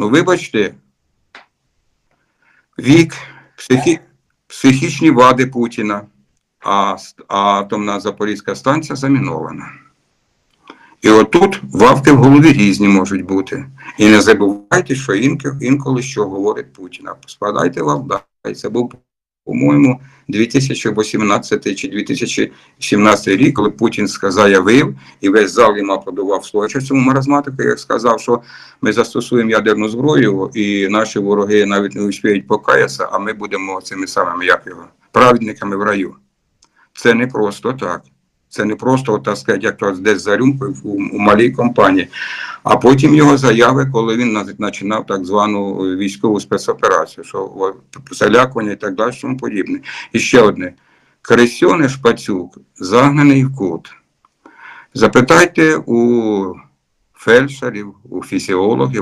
Ну, вибачте, вік, психі, психічні вади Путіна, а, атомна Запорізька станція замінована. І отут вавки в голові різні можуть бути. І не забувайте, що інколи що говорить Путін. Спадайте вавдай. Це був, по-моєму, 2018 чи 2017 рік, коли Путін заявив, і весь зал йому аплодував слово цьому маразматику, як сказав, що ми застосуємо ядерну зброю, і наші вороги навіть не успіють покаятися, а ми будемо цими самими, як його, праведниками в раю. Це не просто так. Це не просто, так сказати, як то десь за рюмкою у, у малій компанії. А потім його заяви, коли він починав так звану військову спецоперацію, що залякування і так далі, тому подібне. І ще одне. Кресьоне Шпацюк загнаний в кут. Запитайте у фельдшерів, у фізіологів,